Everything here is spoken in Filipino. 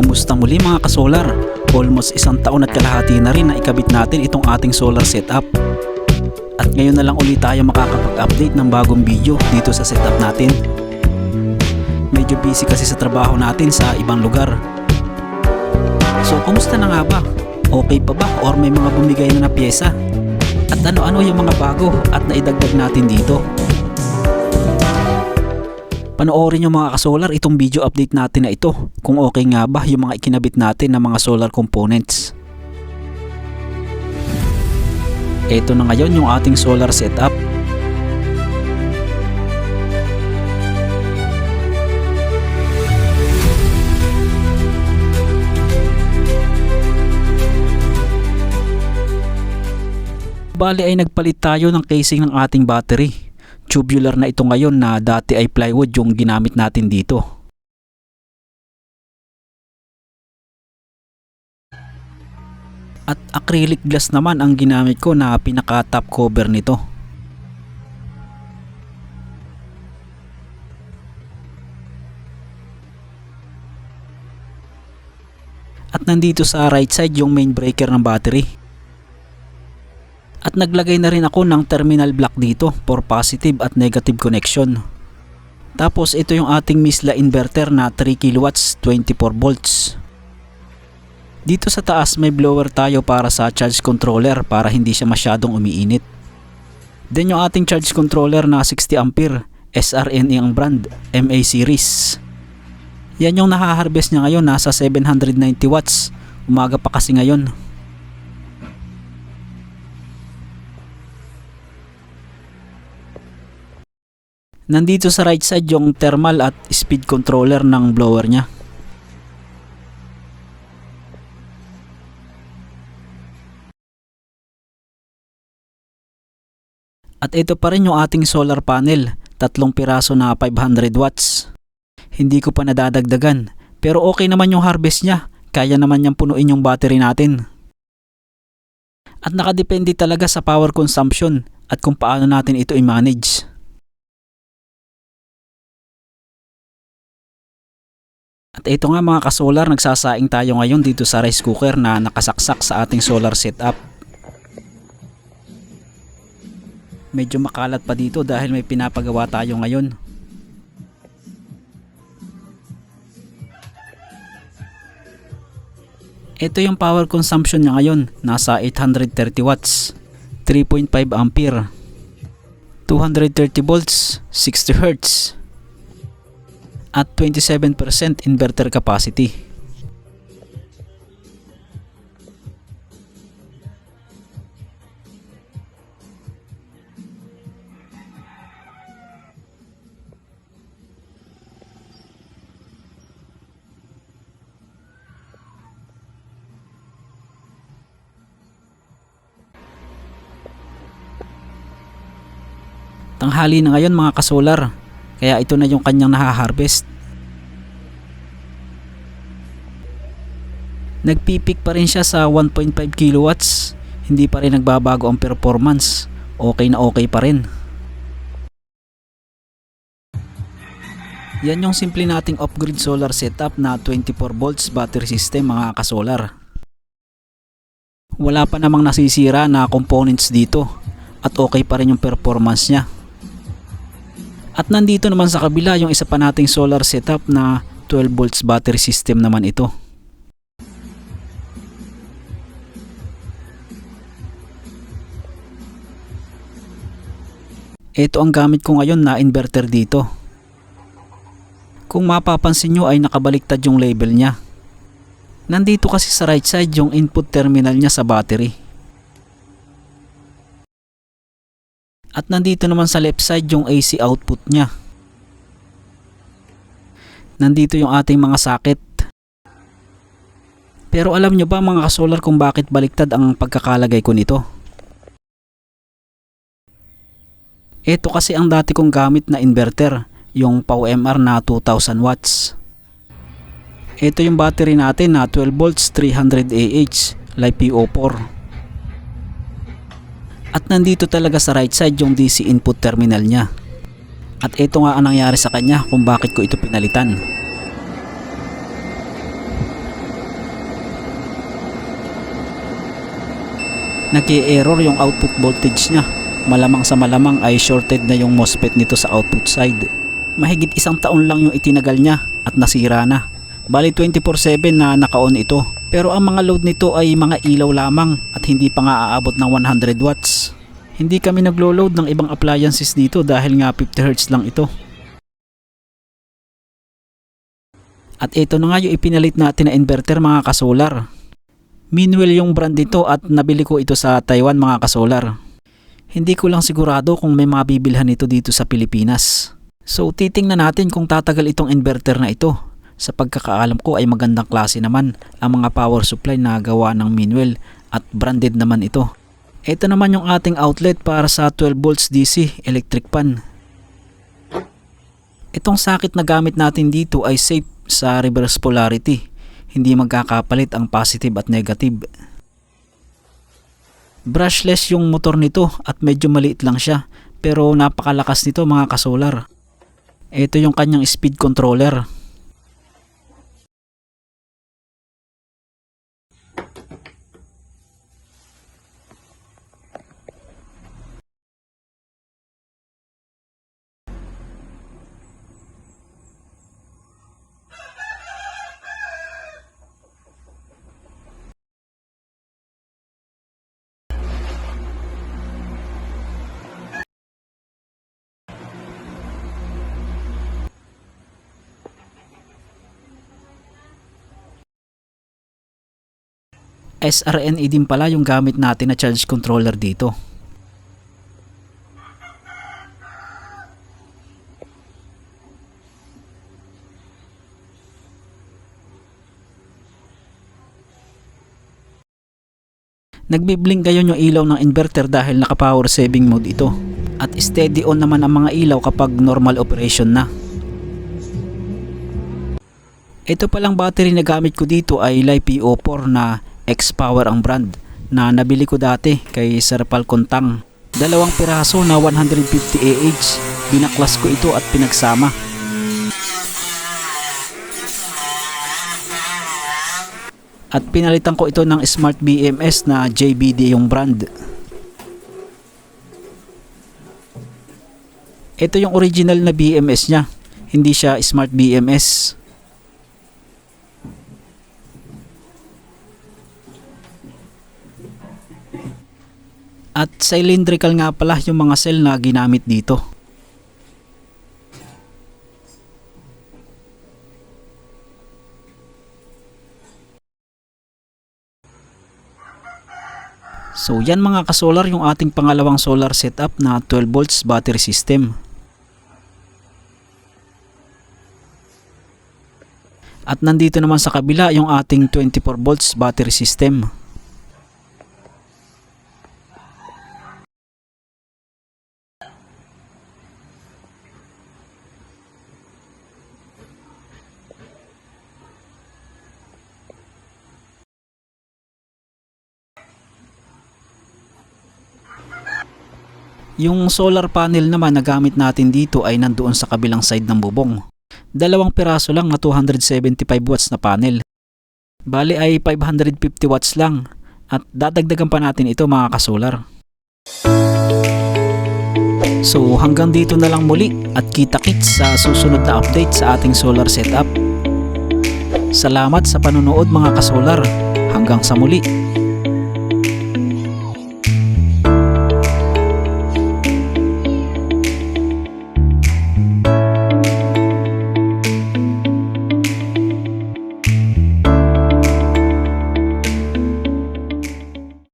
Kumusta muli mga kasolar? Almost isang taon at kalahati na rin na ikabit natin itong ating solar setup. At ngayon na lang ulit tayo makakapag-update ng bagong video dito sa setup natin. Medyo busy kasi sa trabaho natin sa ibang lugar. So kumusta na nga ba? Okay pa ba or may mga bumigay na na pyesa? At ano-ano yung mga bago at naidagdag natin dito? Panoorin nyo mga kasolar itong video update natin na ito kung okay nga ba yung mga ikinabit natin na mga solar components. Ito na ngayon yung ating solar setup. Bali ay nagpalit tayo ng casing ng ating battery. Tubular na ito ngayon na dati ay plywood yung ginamit natin dito. At acrylic glass naman ang ginamit ko na pinaka top cover nito. At nandito sa right side yung main breaker ng battery. At naglagay na rin ako ng terminal block dito for positive at negative connection. Tapos ito yung ating Misla inverter na 3 kW 24 volts. Dito sa taas may blower tayo para sa charge controller para hindi siya masyadong umiinit. Then yung ating charge controller na 60 ampere SRNE ang brand MA series. Yan yung nahaharvest niya ngayon nasa 790 watts. Umaga pa kasi ngayon. Nandito sa right side yung thermal at speed controller ng blower niya. At ito pa rin yung ating solar panel, tatlong piraso na 500 watts. Hindi ko pa nadadagdagan, pero okay naman yung harvest niya, kaya naman niyang punuin yung battery natin. At nakadepende talaga sa power consumption at kung paano natin ito i-manage. At ito nga mga kasolar, nagsasaing tayo ngayon dito sa rice cooker na nakasaksak sa ating solar setup. Medyo makalat pa dito dahil may pinapagawa tayo ngayon. Ito yung power consumption niya ngayon, nasa 830 watts, 3.5 ampere, 230 volts, 60 Hz, at 27% inverter capacity. Tanghali na ngayon mga kasolar, kaya ito na yung kanyang nahaharvest. Nagpipik pa rin siya sa 1.5 kilowatts. Hindi pa rin nagbabago ang performance. Okay na okay pa rin. Yan yung simple nating off-grid solar setup na 24 volts battery system mga kasolar. Wala pa namang nasisira na components dito at okay pa rin yung performance niya. At nandito naman sa kabila yung isa pa nating solar setup na 12 volts battery system naman ito. Ito ang gamit ko ngayon na inverter dito. Kung mapapansin nyo ay nakabaliktad yung label niya. Nandito kasi sa right side yung input terminal niya sa battery. At nandito naman sa left side yung AC output niya. Nandito yung ating mga socket. Pero alam nyo ba mga kasolar kung bakit baliktad ang pagkakalagay ko nito? Ito kasi ang dati kong gamit na inverter, yung POWMR na 2000 watts. Ito yung battery natin na 12 volts 300 AH, LiPo4. At nandito talaga sa right side yung DC input terminal niya. At ito nga ang nangyari sa kanya kung bakit ko ito pinalitan. Nag-error yung output voltage niya. Malamang sa malamang ay shorted na yung MOSFET nito sa output side. Mahigit isang taon lang yung itinagal niya at nasira na. Bali 24-7 na naka-on ito. Pero ang mga load nito ay mga ilaw lamang at hindi pa nga aabot ng 100 watts. Hindi kami naglo-load ng ibang appliances dito dahil nga 50 Hz lang ito. At ito na nga yung ipinalit natin na inverter mga kasolar. Minwell yung brand nito at nabili ko ito sa Taiwan mga kasolar. Hindi ko lang sigurado kung may mabibilhan nito dito sa Pilipinas. So titingnan natin kung tatagal itong inverter na ito. Sa pagkakaalam ko ay magandang klase naman ang mga power supply na gawa ng Minwell at branded naman ito. Ito naman yung ating outlet para sa 12 volts DC electric pan. Itong sakit na gamit natin dito ay safe sa reverse polarity. Hindi magkakapalit ang positive at negative. Brushless yung motor nito at medyo maliit lang siya pero napakalakas nito mga kasolar. Ito yung kanyang speed controller. SRNA din pala yung gamit natin na charge controller dito. Nagbiblink ngayon yung ilaw ng inverter dahil naka power saving mode ito. At steady on naman ang mga ilaw kapag normal operation na. Ito palang battery na gamit ko dito ay LiPo4 na X-Power ang brand na nabili ko dati kay Sir Pal Contang. Dalawang piraso na 150 AH. Binaklas ko ito at pinagsama. At pinalitan ko ito ng Smart BMS na JBD yung brand. Ito yung original na BMS niya. Hindi siya Smart BMS. At cylindrical nga pala yung mga cell na ginamit dito. So yan mga kasolar yung ating pangalawang solar setup na 12 volts battery system. At nandito naman sa kabila yung ating 24 volts battery system. Yung solar panel naman na gamit natin dito ay nandoon sa kabilang side ng bubong. Dalawang piraso lang na 275 watts na panel. Bali ay 550 watts lang at dadagdagan pa natin ito mga kasolar. So hanggang dito na lang muli at kita-kits sa susunod na update sa ating solar setup. Salamat sa panonood mga kasolar. Hanggang sa muli.